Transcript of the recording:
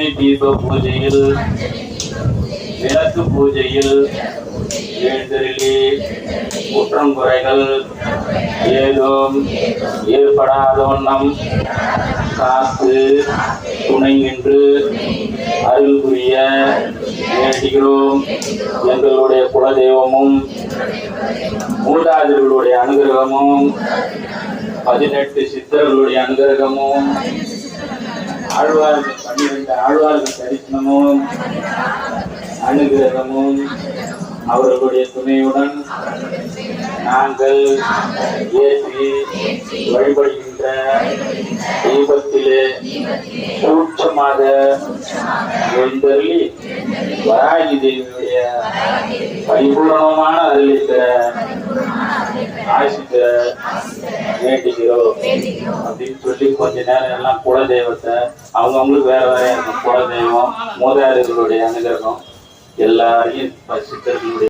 பஞ்சமி தீப பூஜையில் விளக்கு பூஜையில் எழுந்தருளி குற்றம் குறைகள் ஏதும் ஏற்படாத வண்ணம் காத்து துணை நின்று அருள் புரிய வேண்டுகிறோம். எங்களுடைய குலதெய்வமும் மூதாதிர்களுடைய அனுகிரகமும் பதினெட்டு சித்தர்களுடைய அனுகிரகமும் ஆழ்வார்கள் பன்னிரண்டு ஆழ்வார்கள் தரிசனமும் அனுகிரகமும் அவர்களுடைய துணையுடன் நாங்கள் ஏற்றி வழிபடுகின்ற தீபத்திலே சூட்சமாக எழுந்தருளி வராகி தேவியுடைய பரிபூர்ணமான அருளித்த ஆசித்த வேண்டுகிறோம் அப்படின்னு சொல்லி கொஞ்ச நேரம் எல்லாம் குலதெய்வத்தை அவங்கவுங்களுக்கு வேற வேற இருக்கும் குலதெய்வம் மூதாதையர்களுடைய அனுகிரகம் எல்லாரையும் சித்தர்களுடைய